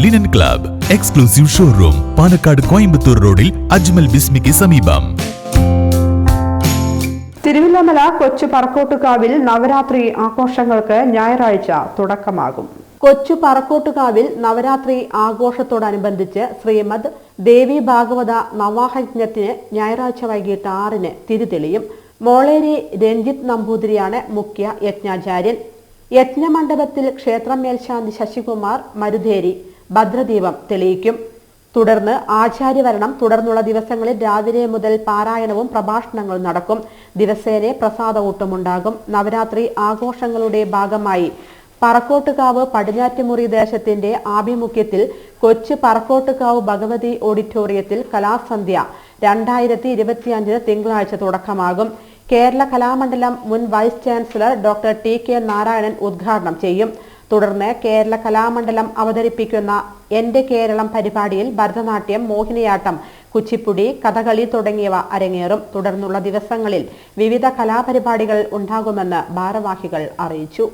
Linen club exclusive showroom Palakkad Coimbatore റോഡിൽ അജ്മൽ ബിസ്മിക്ക് സമീപം. തിരുവില്ലമല കൊച്ചു പറക്കോട്ടുകാവിൽ നവരാത്രി ആഘോഷങ്ങൾക്ക് ഞായറാഴ്ച തുടക്കമാകും. കൊച്ചു പറക്കോട്ടുകാവിൽ നവരാത്രി ആഘോഷത്തോടനുബന്ധിച്ച് ശ്രീമദ് ദേവി ഭാഗവത നവാഹയജ്ഞത്തിന് ഞായറാഴ്ച വൈകിട്ട് ആറിന് തിരിതെളിയും. മോളേരി രഞ്ജിത്ത് നമ്പൂതിരിയാണ് മുഖ്യ യജ്ഞാചാര്യൻ. യജ്ഞമണ്ഡപത്തിൽ ക്ഷേത്രം മേൽശാന്തി ശശികുമാർ മരുതേരി. ഭദ്രദീപം തെളിയിക്കും. തുടർന്ന് ആചാര്യവരണം തുടർന്നുള്ള ദിവസങ്ങളിൽ രാവിലെ മുതൽ പാരായണവും പ്രഭാഷണങ്ങളും നടക്കും. ദിവസേന പ്രസാദകൂട്ടമുണ്ടാകും നവരാത്രി ആഘോഷങ്ങളുടെ ഭാഗമായി. പറക്കോട്ടുകാവ് പടിഞ്ഞാറ്റുമുറി ദേശത്തിന്റെ ആഭിമുഖ്യത്തിൽ കൊച്ചു പറക്കോട്ടുകാവ് ഭഗവതി ഓഡിറ്റോറിയത്തിൽ കലാസന്ധ്യ രണ്ടായിരത്തി ഇരുപത്തിയഞ്ചിന് തിങ്കളാഴ്ച തുടക്കമാകും. കേരള കലാമണ്ഡലം മുൻ vice chancellor doctor T K Narayanan ഉദ്ഘാടനം ചെയ്യും. തുടർന്ന് കേരള കലാമണ്ഡലം അവതരിപ്പിക്കുന്ന എന്റെ കേരളം പരിപാടിയിൽ ഭരതനാട്യം മോഹിനിയാട്ടം കുച്ചിപ്പുടി കഥകളി തുടങ്ങിയവ അരങ്ങേറും. തുടർന്നുള്ള ദിവസങ്ങളിൽ വിവിധ കലാപരിപാടികൾ ഉണ്ടാകുമെന്ന് ഭാരവാഹികൾ അറിയിച്ചു.